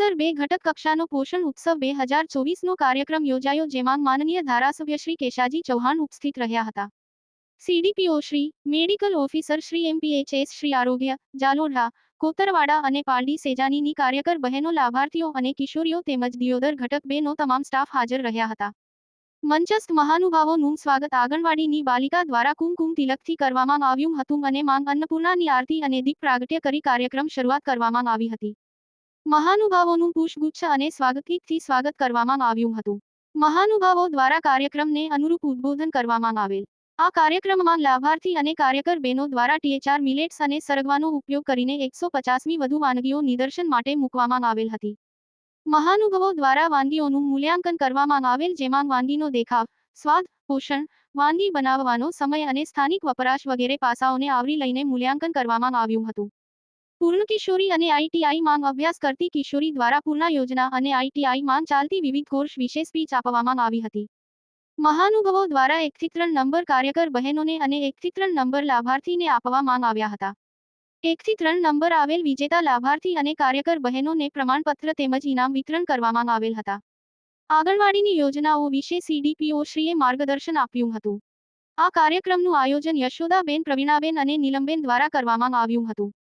ઘટક કક્ષાનો પોષણ ઉત્સવ બે હજાર ચોવીસનો કાર્યક્રમ યોજાયો જેમાં માનનીય ધારાસભ્ય શ્રી કેશાજી ચૌહાણ ઉપસ્થિત રહ્યા હતા. CDPO Shri, medical officer Shri MPHS Shri આરોગ્ય, જાલોઢા, કોતરવાડા અને પારડી સેજાનીની કાર્યકર બહેનો લાભાર્થીઓ અને કિશોરીઓ તેમજ દિયોદર ઘટક બેનો તમામ સ્ટાફ હાજર રહ્યા હતા. મંચસ્થ મહાનુભાવોનું સ્વાગત આંગણવાડીની બાલિકા દ્વારા કુમકુમ તિલકથી કરવામાં આવ્યું હતું અને માંગ અન્નપૂર્ણાની આરતી અને દીપ પ્રાગટ્ય કરી કાર્યક્રમ શરૂઆત કરવામાં આવી હતી. મહાનુભાવોનું પુષ્પગુચ્છ અને સ્વાગતિકથી સ્વાગત કરવામાં આવ્યું હતું. મહાનુભાવો દ્વારા કાર્યક્રમને અનુરૂપ ઉદ્બોધન કરવામાં આવેલ. આ કાર્યક્રમમાં લાભાર્થી અને કાર્યકર બહેનો દ્વારા ટીએચઆર મિલેટ્સ અને સરગવાનો ઉપયોગ કરીને એકસો પચાસમી વધુ વાનગીઓ નિદર્શન માટે મૂકવામાં આવેલ હતી. મહાનુભાવો દ્વારા વાનગીઓનું મૂલ્યાંકન કરવામાં આવેલ જેમાં વાનગીનો દેખાવ, સ્વાદ, પોષણ, વાનગી બનાવવાનો સમય અને સ્થાનિક વપરાશ વગેરે પાસાઓને આવરી લઈને મૂલ્યાંકન કરવામાં આવ્યું હતું. પૂર્ણ કિશોરી અને આઈટીઆઈ માંગ અભ્યાસ કરતી કિશોરી દ્વારા પૂર્ણ યોજના અને આઈટીઆઈ માંગ ચાલતી વિવિધ કોર્સ વિશે સ્પીચ આપવામાં આવી હતી. મહાનુભવો દ્વારા એકથી ત્રણ નંબર કાર્યકર બહેનોને અને એકથી ત્રણ નંબર લાભાર્થીને આપવામાં આવ્યા હતા. એકથી ત્રણ નંબર આવેલ વિજેતા લાભાર્થી અને કાર્યકર બહેનોને પ્રમાણપત્ર તેમજ ઇનામ વિતરણ કરવામાં આવેલ હતા. આંગણવાડીની યોજનાઓ વિશે સીડીપીઓ શ્રીએ માર્ગદર્શન આપ્યું હતું. આ કાર્યક્રમનું આયોજન યશોદાબેન પ્રવીણાબેન અને નીલમબેન દ્વારા કરવામાં આવ્યું હતું.